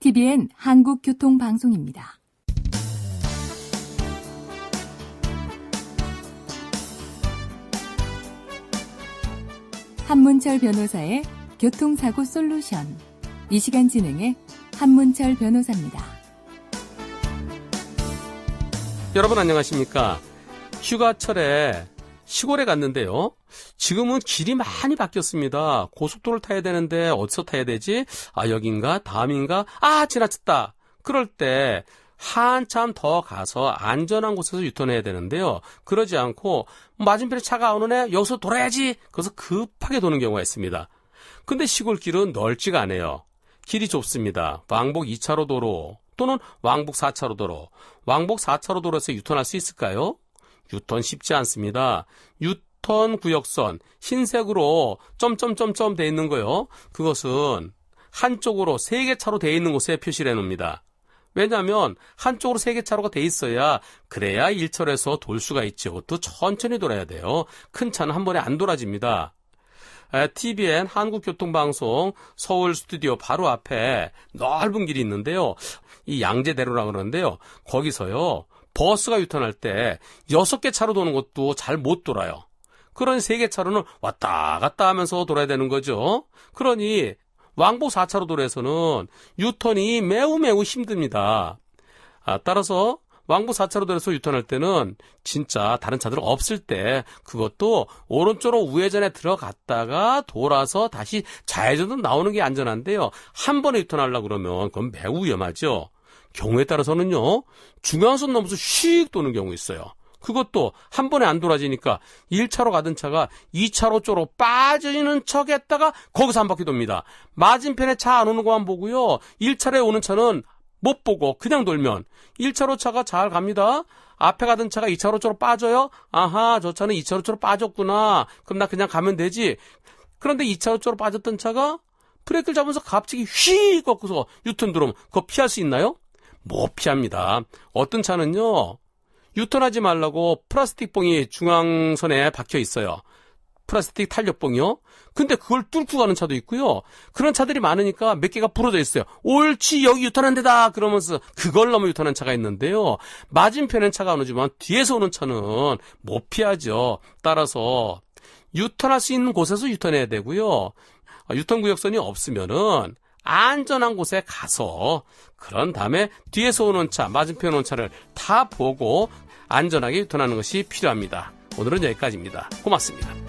TBN 한국교통방송입니다. 한문철 변호사의 교통사고 솔루션. 이 시간 진행의 한문철 변호사입니다. 여러분 안녕하십니까? 휴가철에 시골에 갔는데요. 지금은 길이 많이 바뀌었습니다. 고속도로를 타야 되는데 어디서 타야 되지? 아, 여긴가? 다음인가? 아, 지나쳤다. 그럴 때 한참 더 가서 안전한 곳에서 유턴해야 되는데요. 그러지 않고 맞은편에 차가 오는 애 여기서 돌아야지. 그래서 급하게 도는 경우가 있습니다. 근데 시골길은 넓지가 않아요. 길이 좁습니다. 왕복 2차로 도로 또는 왕복 4차로 도로. 왕복 4차로 도로에서 유턴할 수 있을까요? 유턴 쉽지 않습니다. 유턴 구역선 흰색으로 점점점점 돼 있는 거요. 그것은 한쪽으로 세 개 차로 돼 있는 곳에 표시를 해 놓습니다. 왜냐하면 한쪽으로 세 개 차로가 돼 있어야 그래야 1철에서 돌 수가 있죠. 그것도 천천히 돌아야 돼요. 큰 차는 한 번에 안 돌아집니다. TVN 한국교통방송 서울 스튜디오 바로 앞에 넓은 길이 있는데요. 이 양재대로라 그러는데요. 거기서요. 버스가 유턴할 때 여섯 개 차로 도는 것도 잘 못 돌아요. 그러니 세개 차로는 왔다 갔다 하면서 돌아야 되는 거죠. 그러니 왕복 4차로 도로에서는 유턴이 매우 매우 힘듭니다. 아, 따라서 왕복 4차로 도로에서 유턴할 때는 진짜 다른 차들 없을 때 그것도 오른쪽으로 우회전에 들어갔다가 돌아서 다시 좌회전으로 나오는 게 안전한데요. 한 번에 유턴하려고 그러면 그건 매우 위험하죠. 경우에 따라서는요, 중앙선 넘어서 휙 도는 경우 있어요. 그것도 한 번에 안 돌아지니까 1차로 가던 차가 2차로 쪽으로 빠지는 척 했다가 거기서 한 바퀴 돕니다. 맞은편에 차 안 오는 것만 보고요. 1차로에 오는 차는 못 보고 그냥 돌면 1차로 차가 잘 갑니다. 앞에 가던 차가 2차로 쪽으로 빠져요. 아하, 저 차는 2차로 쪽으로 빠졌구나. 그럼 나 그냥 가면 되지. 그런데 2차로 쪽으로 빠졌던 차가 브레이크를 잡으면서 갑자기 휙 꺾어서 유턴 들어오면 그거 피할 수 있나요? 못 피합니다. 어떤 차는요, 유턴하지 말라고 플라스틱 봉이 중앙선에 박혀 있어요. 플라스틱 탄력봉이요. 근데 그걸 뚫고 가는 차도 있고요. 그런 차들이 많으니까 몇 개가 부러져 있어요. 옳지 여기 유턴한 데다 그러면서 그걸 넘어 유턴한 차가 있는데요. 맞은편엔 차가 안 오지만 뒤에서 오는 차는 못 피하죠. 따라서 유턴할 수 있는 곳에서 유턴해야 되고요. 유턴 구역선이 없으면은 안전한 곳에 가서 그런 다음에 뒤에서 오는 차, 맞은편 오는 차를 다 보고 안전하게 유턴하는 것이 필요합니다. 오늘은 여기까지입니다. 고맙습니다.